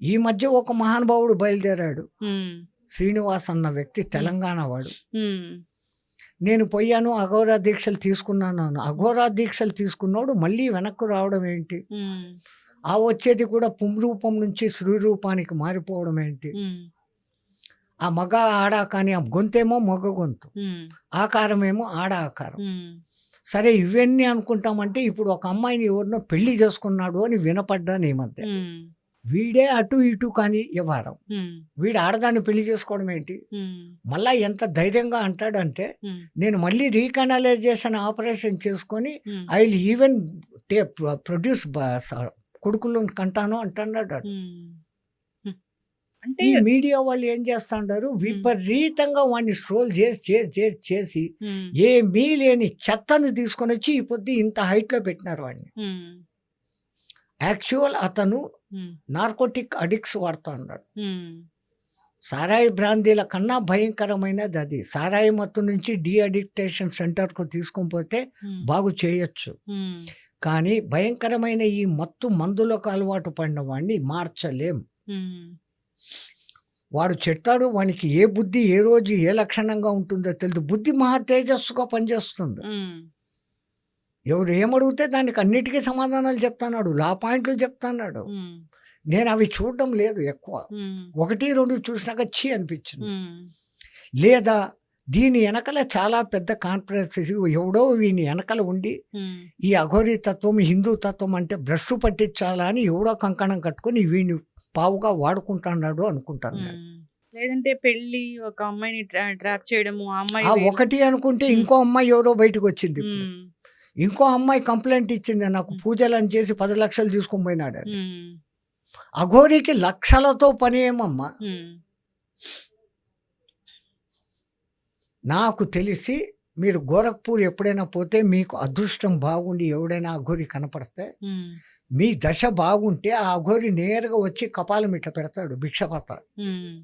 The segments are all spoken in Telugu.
ఈ మధ్య ఒక మహానుభావుడు బయలుదేరాడు. శ్రీనివాస్ అన్న వ్యక్తి తెలంగాణ వాడు. నేను పోయాను అఘోరా దీక్షలు తీసుకున్నాను. అఘోరా దీక్షలు తీసుకున్నోడు మళ్ళీ వెనక్కు రావడం ఏంటి? ఆ వచ్చేది కూడా పుంరూపం నుంచి శ్రీ రూపానికి మారిపోవడం ఏంటి? ఆ మగ ఆడ కానీ ఆ గొంతేమో మగ గొంతు. ఉమ్, ఆకారమేమో ఆడ ఆకారం. సరే ఇవన్నీ అనుకుంటామంటే ఇప్పుడు ఒక అమ్మాయిని ఎవరినో పెళ్ళి చేసుకున్నాడు అని వినపడ్డాను ఈ మధ్య. వీడే అటు ఇటు కానీ వ్యవహారం వీడు ఆడదాన్ని పెళ్ళి చేసుకోవడం ఏంటి? మళ్ళా ఎంత ధైర్యంగా అంటాడంటే నేను మళ్ళీ రీకనలైజేషన్ ఆపరేషన్ చేసుకొని ఐ విల్ ఈవెన్ టే ప్రొడ్యూస్ కొడుకులను కంటాను అంటున్నాడు. అంటే ఈ మీడియా వాళ్ళు ఏం చేస్తుంటారు విపరీతంగా వాడిని స్ట్రోల్ చేసి చేసి చేసి చేసి ఏమీ లేని చెత్తను తీసుకొని వచ్చి ఈ పొద్దు ఇంత హైట్లో పెట్టినారు వాడిని. యాక్చువల్ అతను నార్కోటిక్ అడిక్ట్స్ వాడుతూ ఉన్నాడు సారాయి బ్రాందీల కన్నా భయంకరమైనది అది. సారాయి మత్తు నుంచి డీ అడిక్టేషన్ సెంటర్కు తీసుకొని పోతే బాగు చేయొచ్చు. కానీ భయంకరమైన ఈ మత్తు మందులకు అలవాటు పడిన వాడిని మార్చలేం. వాడు చెప్తాడు వానికి ఏ బుద్ధి ఏ రోజు ఏ లక్షణంగా ఉంటుందో తెలియదు బుద్ధి మహా తేజస్సుగా పనిచేస్తుంది. ఎవరు ఏమడిగితే దానికి అన్నిటికీ సమాధానాలు చెప్తాన్నాడు లా పాయింట్లు చెప్తాన్నాడు. నేను అవి చూడడం లేదు ఎక్కువ. ఒకటి రెండు చూసినాక చీ అనిపించింది. లేదా దీని వెనకల చాలా పెద్ద కాన్ఫరెన్స్ ఎవడో వీని వెనకల ఉండి ఈ అఘోరీ తత్వం హిందూ తత్వం అంటే బ్రష్ పట్టించాలా అని ఎవడో కంకణం కట్టుకొని వీడిని పావుగా వాడుకుంటున్నాడు అనుకుంటాను నేను. లేదంటే పెళ్ళి ఒక అమ్మాయిని ట్రాప్ చేయడము ఆ అమ్మాయి ఒకటి అనుకుంటే ఇంకో అమ్మాయి ఎవరో బయటకు వచ్చింది ఇంకో అమ్మాయి కంప్లైంట్ ఇచ్చింది నాకు పూజలు అని చేసి పది లక్షలు తీసుకొని పోయినాడు. ఉమ్, అఘోరికి లక్షలతో పని ఏమమ్మా? నాకు తెలిసి మీరు గోరఖ్పూర్ ఎప్పుడైనా పోతే మీకు అదృష్టం బాగుండి ఎవడైనా అఘోరి కనపడితే మీ దశ బాగుంటే ఆ అఘోరి నేరుగా వచ్చి కపాలం ఇట్లా పెడతాడు భిక్షపత్ర ఉమ్,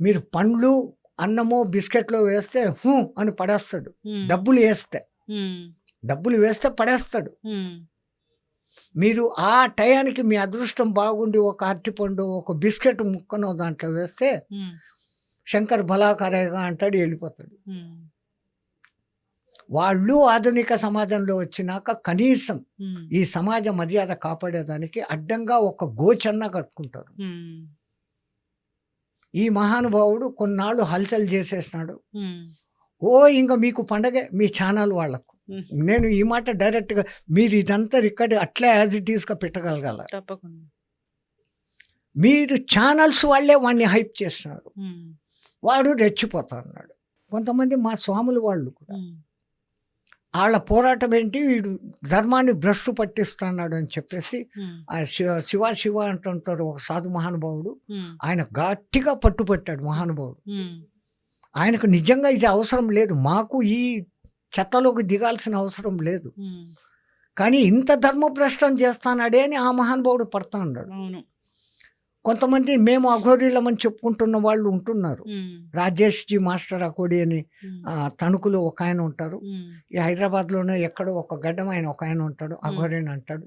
మీరు పండ్లు అన్నమో బిస్కెట్లో వేస్తే హూ అని పడేస్తాడు. డబ్బులు వేస్తే. డబ్బులు వేస్తే పడేస్తాడు. మీరు ఆ టయానికి మీ అదృష్టం బాగుండి ఒక అరటిపండు ఒక బిస్కెట్ ముక్కనో దాంట్లో వేస్తే శంకర్ బలాకారేగా అంటాడు వెళ్ళిపోతాడు. వాళ్ళు ఆధునిక సమాజంలో వచ్చినాక కనీసం ఈ సమాజ మర్యాద కాపాడేదానికి అడ్డంగా ఒక గోచన్న కట్టుకుంటారు. ఈ మహానుభావుడు కొన్నాళ్ళు హల్చల్ చేసేసినాడు. ఓ ఇంకా మీకు పండగే మీ ఛానల్ వాళ్ళకు. ఉమ్. నేను ఈ మాట డైరెక్ట్గా మీరు ఇదంతా రికార్డ్ అట్లే యాజ్ ఇట్ ఈస్గా పెట్టగలగాల. తప్పకుండా. మీరు ఛానల్స్ వాళ్ళే వాడిని హైప్ చేస్తున్నారు. వాడు రెచ్చిపోతా అన్నాడు కొంతమంది మా స్వాములు వాళ్ళు కూడా. వాళ్ళ పోరాటం ఏంటి? వీడు ధర్మాన్ని భ్రష్టు పట్టిస్తున్నాడు అని చెప్పేసి ఆ శివ శివ శివ అంటుంటారు ఒక సాధు మహానుభావుడు. ఆయన గట్టిగా పట్టుపట్టాడు మహానుభావుడు. ఆయనకు నిజంగా ఇది అవసరం లేదు. మాకు ఈ చెత్తలోకి దిగాల్సిన అవసరం లేదు. కానీ ఇంత ధర్మభ్రష్టం చేస్తానాడే అని ఆ మహానుభావుడు పడతా ఉన్నాడు. కొంతమంది మేము అఘోరీలమని చెప్పుకుంటున్న వాళ్ళు ఉంటున్నారు. రాజేష్ జీ మాస్టర్ అకోడి అని తణుకులో ఒక ఆయన ఉంటారు. ఈ హైదరాబాద్లోనే ఎక్కడో ఒక గడ్డం ఆయన ఒక ఆయన ఉంటాడు. అఘోరీని అంటాడు.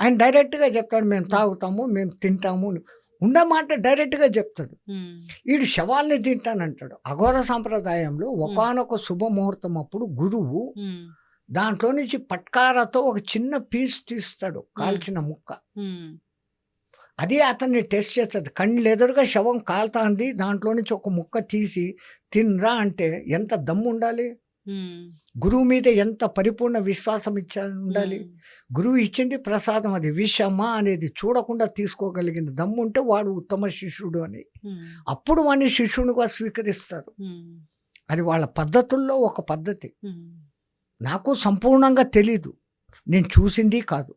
ఆయన డైరెక్ట్గా చెప్తాడు మేము తాగుతాము మేము తింటాము ఉన్న మాట డైరెక్ట్గా చెప్తాడు. వీడు శవాల్ని తింటానంటాడు. అఘోర సాంప్రదాయంలో ఒకనొక శుభముహూర్తం అప్పుడు గురువు దాంట్లో నుంచి పట్కారతో ఒక చిన్న పీస్ తీస్తాడు కాల్చిన ముక్క. అది అతన్ని టెస్ట్ చేస్తుంది. కళ్ళు ఎదురుగా శవం కాలుతాంది దాంట్లో నుంచి ఒక ముక్క తీసి తినరా అంటే ఎంత దమ్ము ఉండాలి గురువు మీద ఎంత పరిపూర్ణ విశ్వాసం ఇచ్చా ఉండాలి? గురువు ఇచ్చింది ప్రసాదం అది. విషమా అనేది చూడకుండా తీసుకోగలిగిన దమ్ము ఉంటే వాడు ఉత్తమ శిష్యుడు అని. అప్పుడు వాడిని శిష్యునిగా స్వీకరిస్తారు. అది వాళ్ళ పద్ధతుల్లో ఒక పద్ధతి. నాకు సంపూర్ణంగా తెలీదు. నేను చూసింది కాదు.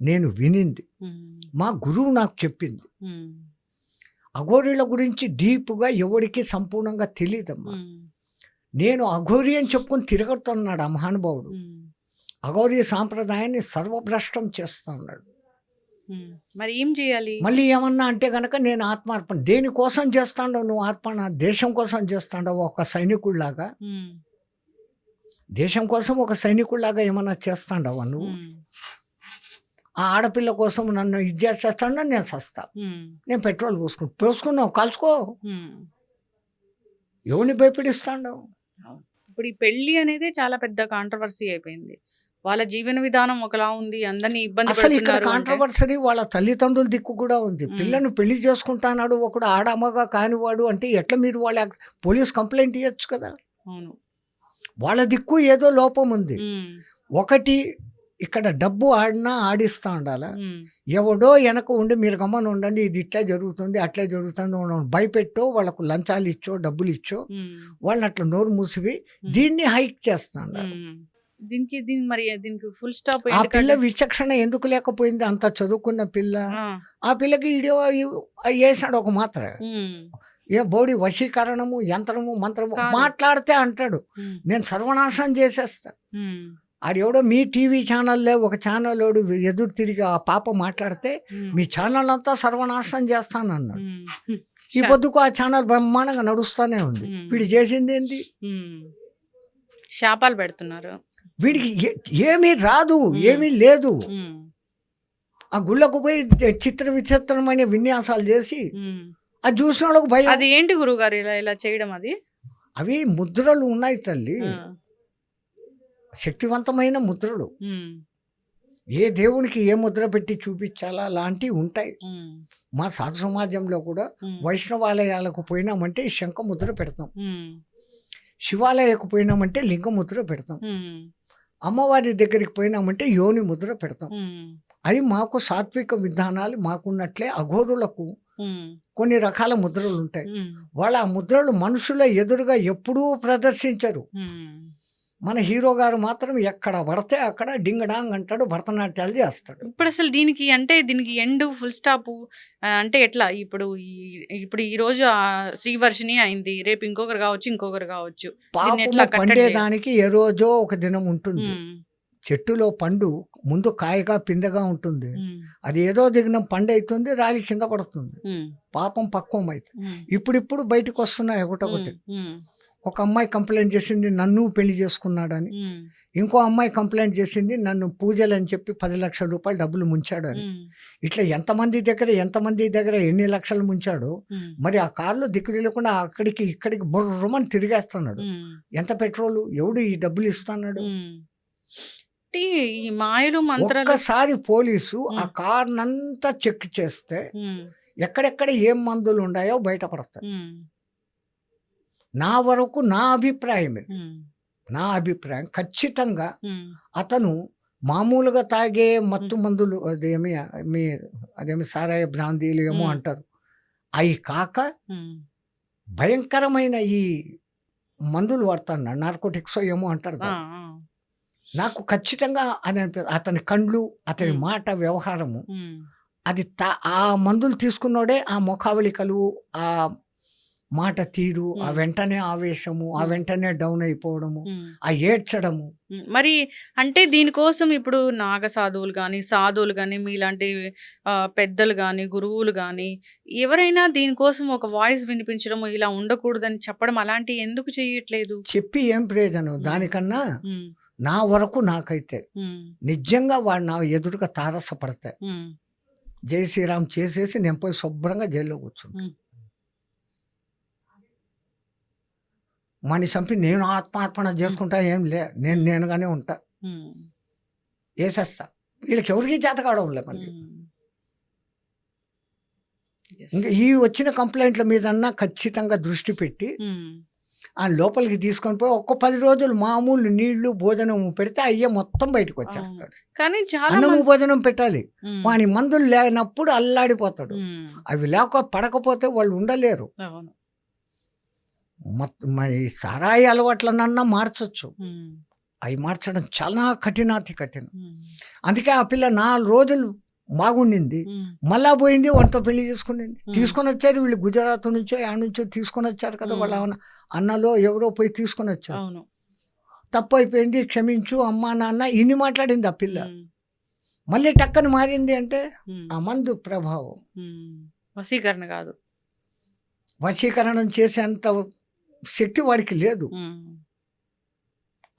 నేను వినింది. మా గురువు నాకు చెప్పింది. అఘోరీల గురించి డీప్గా ఎవరికి సంపూర్ణంగా తెలియదమ్మా నేను అఘోరి అని చెప్పుకొని తిరగడుతున్నాడు ఆ మహానుభావుడు. అఘోరీ సాంప్రదాయాన్ని సర్వభ్రష్టం చేస్తున్నాడు. మరి ఏం చేయాలి? మళ్ళీ ఏమన్నా అంటే గనక నేను ఆత్మార్పణ దేనికోసం చేస్తాడో నువ్వు అర్పణ దేశం కోసం చేస్తాడో ఒక సైనికుడిలాగా? దేశం కోసం ఒక సైనికుడిలాగా ఏమన్నా చేస్తాడవా నువ్వు? ఆ ఆడపిల్ల కోసం నన్ను ఇది చేసేస్తాను నేను సస్తా నేను పెట్రోల్ పోసుకుని పోసుకున్నావు కలుసుకో ఉమ్. ఎవరిని భయపడిస్తాడు ఇప్పుడు ఈ పెళ్ళి అనేది చాలా పెద్ద కాంట్రవర్సీ అయిపోయింది. వాళ్ళ జీవన విధానం ఒకలా ఉంది అందరినీ ఇబ్బంది అసలు ఇక్కడ కాంట్రవర్సరీ వాళ్ళ తల్లిదండ్రుల దిక్కు కూడా ఉంది. పిల్లను పెళ్ళి చేసుకుంటానాడు ఒకడు ఆడమ్మగా కానివాడు అంటే ఎట్లా మీరు వాళ్ళ పోలీస్ కంప్లైంట్ ఇవ్వచ్చు కదా? అవును. వాళ్ళ దిక్కు ఏదో లోపం ఉంది. ఒకటి ఇక్కడ డబ్బు ఆడినా ఆడిస్తా ఉండాలా? ఎవడో వెనక ఉండి మీరు గమ్మని ఉండండి ఇది ఇట్లా జరుగుతుంది అట్లా జరుగుతుంది భయపెట్టో వాళ్ళకు లంచాలు ఇచ్చో డబ్బులు ఇచ్చో వాళ్ళని అట్లా నోరు మూసివి దీన్ని హైక్ చేస్తాడు ఉమ్. దీనికి దీని మరి దీనికి ఫుల్ స్టాప్ ఆ పిల్ల విచక్షణ ఎందుకు లేకపోయింది? అంత చదువుకున్న పిల్ల. ఆ. పిల్లకి ఇడియో వేసాడు ఒక మాత్ర. ఏ బోడి వశీకరణము యంత్రము మంత్రము. మాట్లాడితే అంటాడు. నేను సర్వనాశనం చేసేస్తా. ఆడెవడో మీ టీవీ ఛానల్లో ఒక ఛానల్ ఎదురు తిరిగి ఆ పాప మాట్లాడితే మీ ఛానల్ అంతా సర్వనాశనం చేస్తాను అన్నాడు ఈ పొద్దుకు ఆ ఛానల్ బ్రహ్మాండంగా నడుస్తూనే ఉంది. వీడు చేసింది ఏంది? శాపాలు పెడుతున్నారు. వీడికి ఏమీ రాదు. ఏమీ లేదు. ఆ గుళ్ళకు పోయి చిత్ర విచిత్రమైన విన్యాసాలు చేసి. అది చూసిన వాళ్ళకు భయం. అది ఏంటి గురుగారు ఇలా ఇలా చేయడం అది? అవి ముద్రలు ఉన్నాయి తల్లి. శక్తివంతమైన ముద్రలు. ఏ దేవునికి ఏ ముద్ర పెట్టి చూపించాలా అలాంటివి ఉంటాయి. మా సాధు సమాజంలో కూడా వైష్ణవాలయాలకు పోయినామంటే శంఖ ముద్ర పెడతాం శివాలయకు పోయినామంటే లింగ ముద్ర పెడతాం అమ్మవారి దగ్గరికి పోయినామంటే యోని ముద్ర పెడతాం. అవి మాకు సాత్విక విధానాలు మాకున్నట్లే అఘోరులకు కొన్ని రకాల ముద్రలు ఉంటాయి వాళ్ళ ఆ ముద్రలు మనుషుల ఎదురుగా ఎప్పుడూ ప్రదర్శించరు. మన హీరో గారు మాత్రం ఎక్కడ పడితే అక్కడ డింగ్ డాంగ్ అంటాడు భరతనాట్యాలు చేస్తాడు. ఇప్పుడు అసలు దీనికి అంటే దీనికి ఎండ్ ఫుల్ స్టాప్ అంటే ఎట్లా? ఇప్పుడు ఇప్పుడు ఈ రోజు శ్రీవర్షిని అయింది రేపు ఇంకొకరు కావచ్చు ఇంకొకరు కావచ్చు. పండేదానికి ఏ రోజో ఒక దినం ఉంటుంది. చెట్టులో పండు ముందు కాయగా పిందగా ఉంటుంది. అది ఏదో దిగిన పండు అవుతుంది రాలి కింద పడుతుంది. పాపం పక్వం ఉమ్, ఇప్పుడిప్పుడు బయటకు వస్తున్నాయి ఒకటొకటి. ఒక అమ్మాయి కంప్లైంట్ చేసింది నన్ను పెళ్ళి చేసుకున్నాడని. ఇంకో అమ్మాయి కంప్లైంట్ చేసింది నన్ను పూజలు అని చెప్పి పది లక్షల రూపాయలు డబ్బులు ముంచాడు అని ఉమ్, ఇట్లా ఎంతమంది దగ్గర ఎంతమంది దగ్గర ఎన్ని లక్షలు ముంచాడో మరి ఆ కారులో దిక్కు తెలియకుండా అక్కడికి ఇక్కడికి బుర్రమని తిరిగేస్తున్నాడు. ఎంత పెట్రోలు? ఎవడు ఈ డబ్బులు ఇస్తున్నాడు? ఈ మాయలు ఒక్కసారి పోలీసు ఆ. కార్నంతా చెక్ చేస్తే ఎక్కడెక్కడ ఏం మందులు ఉన్నాయో బయటపడతాయి. నా వరకు నా అభిప్రాయం నా అభిప్రాయం ఖచ్చితంగా అతను మామూలుగా తాగే మత్తు మందులు అదేమి మీ అదేమి సారాయ బ్రాందీలు ఏమో. అంటారు. అవి కాక భయంకరమైన ఈ మందులు వాడుతాను నార్కోటిక్స్ ఏమో అంటారు నాకు ఖచ్చితంగా అది అనిపి- అతని కండ్లు అతని. మాట వ్యవహారము అది ఆ మందులు తీసుకున్నోడే ఆ ముఖావళికలు ఆ మాట తీరు ఆ. వెంటనే ఆవేశము ఆ. వెంటనే డౌన్ అయిపోవడము. ఆ ఏడ్చడము. మరి అంటే దీనికోసం ఇప్పుడు నాగ సాధువులు కానీ సాధువులు కానీ మీలాంటి పెద్దలు కానీ గురువులు కానీ ఎవరైనా దీనికోసం ఒక వాయిస్ వినిపించడం ఇలా ఉండకూడదని చెప్పడం అలాంటి ఎందుకు చేయట్లేదు? చెప్పి ఏం ప్రయోజనం? దానికన్నా నా వరకు నాకైతే నిజంగా వాడు నా ఎదురుగా తారసపడతాయి జై శ్రీరామ్ చేసేసి నేను పోయి శుభ్రంగా జైల్లో కూర్చుంటా. మని చంపి నేను ఆత్మార్పణ చేసుకుంటా ఏం లే నేను నేనుగానే ఉంటా. వేసేస్తా. వీళ్ళకి ఎవరికి చేత కావడం లే మళ్ళీ. ఇంకా ఈ వచ్చిన కంప్లైంట్ల మీదన్నా ఖచ్చితంగా దృష్టి పెట్టి ఆ లోపలికి తీసుకొని పోయి ఒక్క పది రోజులు మామూలు నీళ్ళు భోజనం పెడితే అయ్యే మొత్తం బయటకు వచ్చేస్తాడు. కానీ అన్నము భోజనం పెట్టాలి. వాని మందులు లేనప్పుడు అల్లాడిపోతాడు. అవి లేక పడకపోతే వాళ్ళు ఉండలేరు. మరి సారాయి అలవాట్లనన్నా మార్చొచ్చు. అవి మార్చడం చాలా కఠినాతి కఠినం. అందుకే ఆ పిల్ల నాలుగు రోజులు బాగుండింది. మళ్ళా పోయింది వంటతో పెళ్ళి చేసుకునింది. తీసుకొని వచ్చారు వీళ్ళు గుజరాత్ నుంచో ఆ నుంచో తీసుకొని వచ్చారు కదా. వాళ్ళ అన్న- అన్నలో ఎవరో పోయి తీసుకొని వచ్చారు. తప్పు అయిపోయింది క్షమించు అమ్మా నాన్న ఇన్ని మాట్లాడింది ఆ పిల్ల. మళ్ళీ టక్కన మారింది అంటే ఆ మందు ప్రభావం. వశీకరణ కాదు. వశీకరణం చేసేంత శక్తి వాడికి లేదు.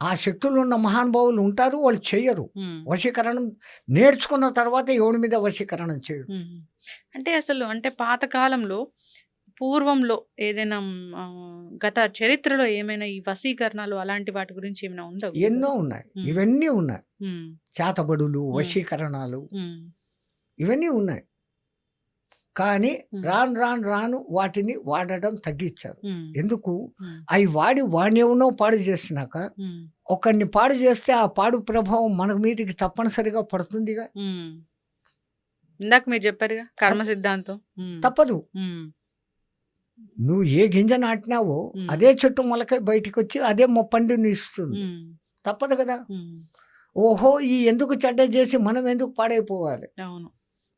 ఆ శక్తులు ఉన్న మహానుభావులు ఉంటారు వాళ్ళు చెయ్యరు ఉమ్, వశీకరణం నేర్చుకున్న తర్వాత ఎవడి మీద వశీకరణం ఉమ్. అంటే అసలు అంటే పాతకాలంలో పూర్వంలో ఏదైనా గత చరిత్రలో ఏమైనా ఈ వశీకరణలు అలాంటి వాటి గురించి ఏమైనా ఉందా? ఎన్నో ఉన్నాయి. ఇవన్నీ ఉన్నాయి. చేతబడులు. వశీకరణాలు. ఇవన్నీ ఉన్నాయి. కానీ రాను రాను రాను వాటిని వాడడం తగ్గించారు. ఎందుకు? అవి వాడి వాడినెవనో పాడు చేసినాక ఒకరిని పాడు చేస్తే ఆ పాడు ప్రభావం మన మీదకి తప్పనిసరిగా పడుతుందిగా. ఇందాక మీరు చెప్పారుగా కర్మ సిద్ధాంతం. తప్పదు. నువ్వు ఏ గింజ నాటినావో. అదే చెట్టు మొలకై బయటికి వచ్చి అదే మొప్పండిని ఇస్తుంది. తప్పదు కదా. ఓహో ఈ ఎందుకు చెడ్డ చేసి మనం ఎందుకు పాడైపోవాలి? అవును.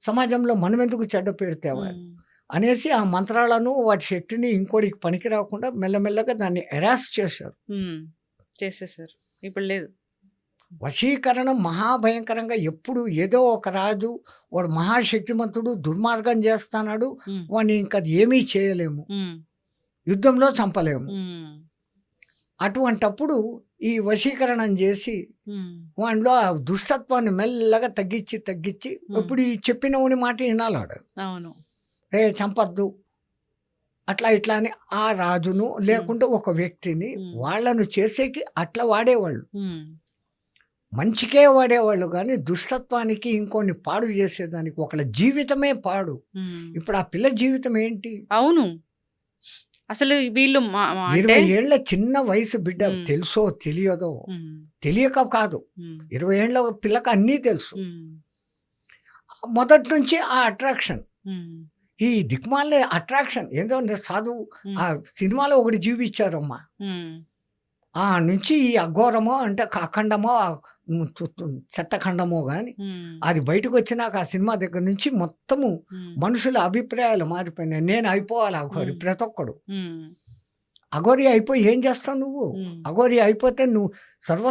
సమాజంలో మనం ఎందుకు చెడ్డ పెడితేవాలి ఉమ్, అనేసి ఆ మంత్రాలను వాటి శక్తిని ఇంకోటికి పనికి రాకుండా మెల్లమెల్లగా దాన్ని ఎరాస్ చేశారు. చేసేసారు. ఇప్పుడు లేదు. వశీకరణం మహాభయంకరంగా ఎప్పుడు ఏదో ఒక రాజు వాడు మహాశక్తిమంతుడు దుర్మార్గం చేస్తాడు ఉమ్, వాడిని ఇంకా ఏమీ చేయలేము. యుద్ధంలో చంపలేము. అటువంటప్పుడు ఈ వశీకరణం చేసి వాడిలో ఆ దుష్టత్వాన్ని మెల్లగా తగ్గించి తగ్గించి ఇప్పుడు ఈ చెప్పినవుని మాట వినాలాడు. అవును. రే చంపద్దు. అట్లా ఇట్లా అని ఆ రాజును లేకుంటే ఒక వ్యక్తిని. వాళ్ళను చేసేకి అట్లా వాడేవాళ్ళు. మంచికే వాడేవాళ్ళు కానీ దుష్టత్వానికి ఇంకొన్ని పాడు చేసేదానికి ఒకళ్ళ జీవితమే పాడు. ఇప్పుడు ఆ పిల్ల జీవితం ఏంటి? అవును. అసలు వీళ్ళు ఇరవై ఏళ్ళ చిన్న వయసు బిడ్డ. తెలుసో తెలియదో తెలియక కాదు. ఇరవై ఏళ్ళ పిల్లకి అన్నీ తెలుసు. మొదటి నుంచి ఆ అట్రాక్షన్. ఈ దిక్మాలే అట్రాక్షన్ ఏదో సాధువు ఆ సినిమాలో ఒకటి జీవించారమ్మా ఉమ్, ఆ నుంచి ఈ అఘోరమో అంటే అఖండమో చెత్తఖండమో కానీ అది బయటకు వచ్చినాక ఆ సినిమా దగ్గర నుంచి మొత్తము మనుషుల అభిప్రాయాలు మారిపోయినాయి. నేను అయిపోవాలి అఘోరి. ప్రతి ఒక్కడు. అఘోరి అయిపోయి ఏం చేస్తావు నువ్వు? అఘోరి అయిపోతే నువ్వు సర్వ